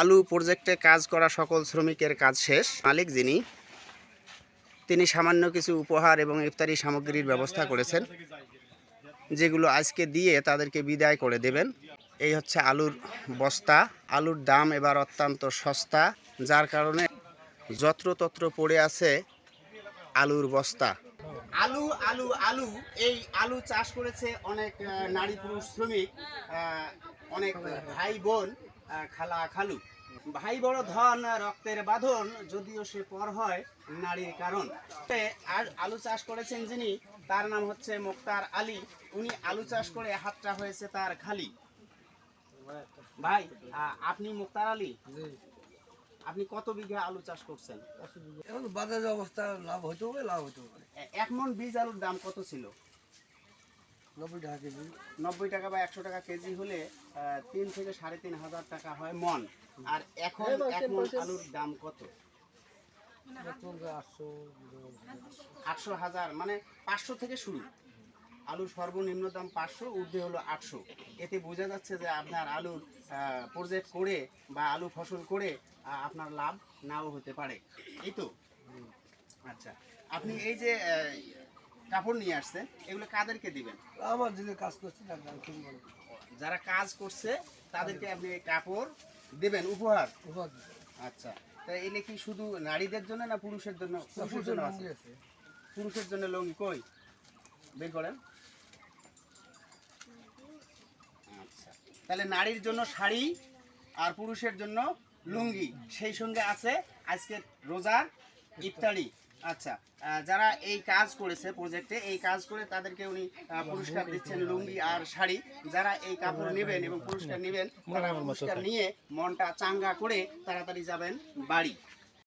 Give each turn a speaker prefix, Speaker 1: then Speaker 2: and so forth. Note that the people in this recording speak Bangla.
Speaker 1: আলু প্রজেক্টে কাজ করা সকল শ্রমিকের কাজ শেষ। মালিক যিনি, তিনি সামান্য কিছু উপহার এবং ইফতারি সামগ্রীর ব্যবস্থা করেছেন, যেগুলো আজকে দিয়ে তাদেরকে বিদায় করে দেবেন। এই হচ্ছে আলুর বস্তা। আলুর দাম এবার অত্যন্ত সস্তা, যার কারণে যত্রতত্র পড়ে আছে আলুর বস্তা। আলু আলু আলু, এই আলু চাষ করেছে অনেক নারী পুরুষ শ্রমিক অনেক ভাই বোন। খালা খালু ভাই বড় ধন রক্তের বাঁধন যদিও সে পর হয় নারীর কারণ। আলু চাষ করেছেন যিনি তার নাম হচ্ছে মোক্তার আলী। উনি আলু চাষ করে হাতটা হয়েছে তার খালি। ভাই আপনি মুক্তার আলী? আপনি কত বিঘা আলু চাষ করছেন?
Speaker 2: এখন বাজার অবস্থা লাভ হতে হবে লাভ হতে হবে
Speaker 1: এক মন বীজ আলুর দাম কত ছিল?
Speaker 2: নব্বই টাকা কেজি।
Speaker 1: নব্বই টাকা বা একশো টাকা কেজি হলে তিন থেকে সাড়ে তিন হাজার টাকা হয় মন। আর এখন এক মন আলুর দাম কত?
Speaker 2: আটশো
Speaker 1: হাজার মানে পাঁচশো থেকে শুরু। আলুর সর্বনিম্ন দাম পাঁচশো ঊর্ধ্বে হলো আটশো। এতে বোঝা যাচ্ছে যে আপনার আলুর প্রজেক্ট করে বা আলু ফসল করে আপনার লাভ নাও হতে পারে। এই তো? আচ্ছা। আপনি এই যে কাপড় নিয়ে আসছে এগুলো কাদেরকে দিবেন?
Speaker 2: আমার দিকে কাজ করছি।
Speaker 1: যারা কাজ করছে তাদেরকে আপনি কাপড় দেবেন উপহার?
Speaker 2: উপহার
Speaker 1: আচ্ছা তা এলে কি শুধু নারীদের জন্য না পুরুষের জন্য? পুরুষের জন্য আছে? পুরুষের জন্য লুঙ্গি কই? বের করেন। আচ্ছা তাহলে নারীর জন্য শাড়ি আর পুরুষের জন্য লুঙ্গি সেই সঙ্গে আছে আজকে রোজার ইফতারি। আচ্ছা যারা এই কাজ করেছে প্রজেক্টে এই কাজ করে তাদেরকে উনি পুরস্কার দিচ্ছেন লুঙ্গি আর শাড়ি। যারা এই কাপড় নেবেন এবং পুরস্কার নেবেন, তারা পুরস্কার নিয়ে মনটা চাঙ্গা করে তাড়াতাড়ি যাবেন বাড়ি।